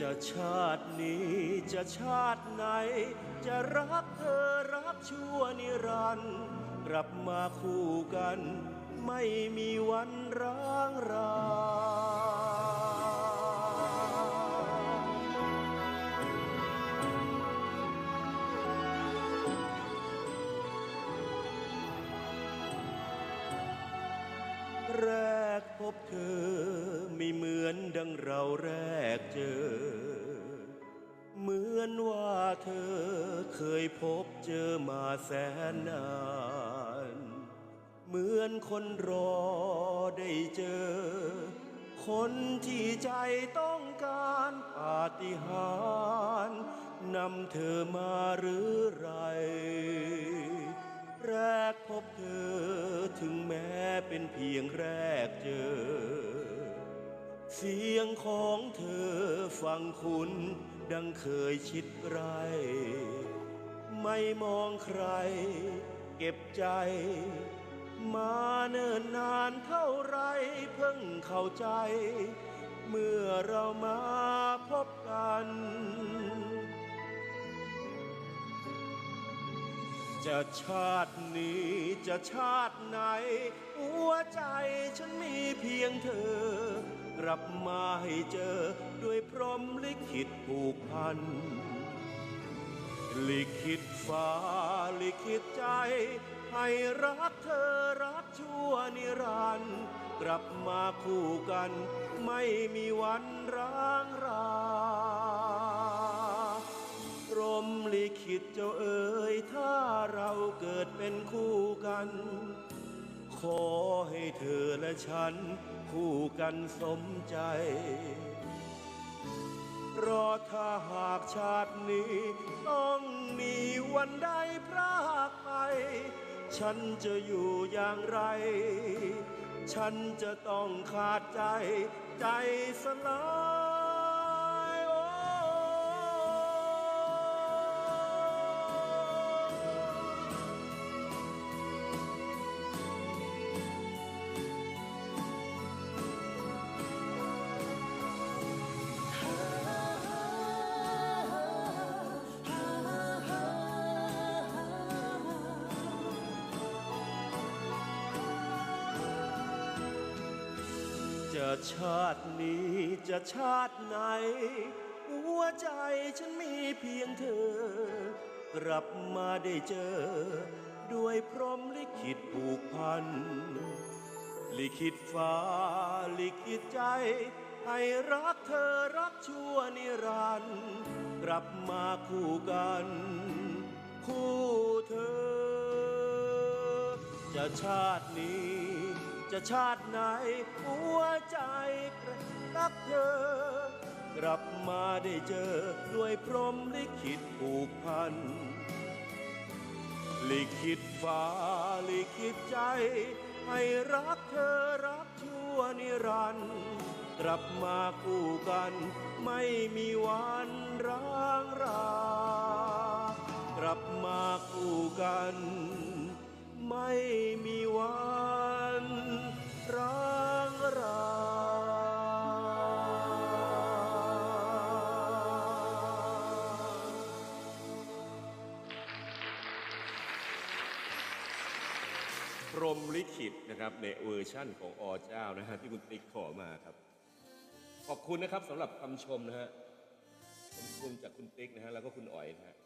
จะชาตินี้จะชาติไหน จะรักเธอรักชั่วนิรันดร์กลับมาคู่กัน ไม่มีวันร้างราแรกพบเธอม่เหมือน ดังเราแรกเจอ เหมือนว่าเธอเคยพบเจอมาแสนนาน เหมือนคนรอได้เจอ คนที่ใจต้องการปาฏิหาริย์นำเธอมาหรือไร แรกพบเธอถึงแม้เป็นเพียงแรกเจอ เสียงของเธอฟังคุณดังเคยชิดไร ไม่มองใคร เก็บใจ มาเนิ่นนานเท่าไรเพิ่งเข้าใจ เมื่อเรามาพบกัน จะชาตินี้จะชาติไหน หัวใจฉันมีเพียงเธอ กลับมาให้เจอด้วยพรหมลิขิตผูกพัน ลิขิตฟ้าลิขิตใจ ให้รักเธอรักชั่วนิรันดร์กลับมาคู่กัน ไม่มีวันร้างราพรหมลิขิตเจ้าเอ๋ยถ้าเราเกิดเป็นคู่กัน ขอให้เธอและฉันคู่กันสมใจเพราะถ้าหากชาตินี้ ต้องมีวันใดพรากไปฉันจะอยู่อย่างไร ฉันจะต้องขาดใจใจสลาย จะชาตินี้จะชาติไหน หัวใจฉันมีเพียงเธอ กลับมาได้เจอ ด้วยพรหมลิขิตผูกพัน ลิขิตฟ้าลิขิตใจ ให้รักเธอรักชั่วนิรันดร์กลับมาคู่กัน คู่เธอ จะชาตินี้ จะชาติไหนหัวใจรักเธอ กลับมาได้เจอด้วยพรหมลิขิตผูกพัน ลิขิตฟ้าลิขิตใจ ให้รักเธอรักชั่วนิรันดร์กลับมาคู่กัน ไม่มีวันร้างรา รมลิขิตนะครับในเวอร์ชั่นของอเจ้านะฮะที่คุณติ๊กขอมาครับ ขอบคุณนะครับสำหรับคำชมนะฮะขอบคุณจากคุณติ๊กนะฮะแล้วก็คุณอ๋อยนะฮะ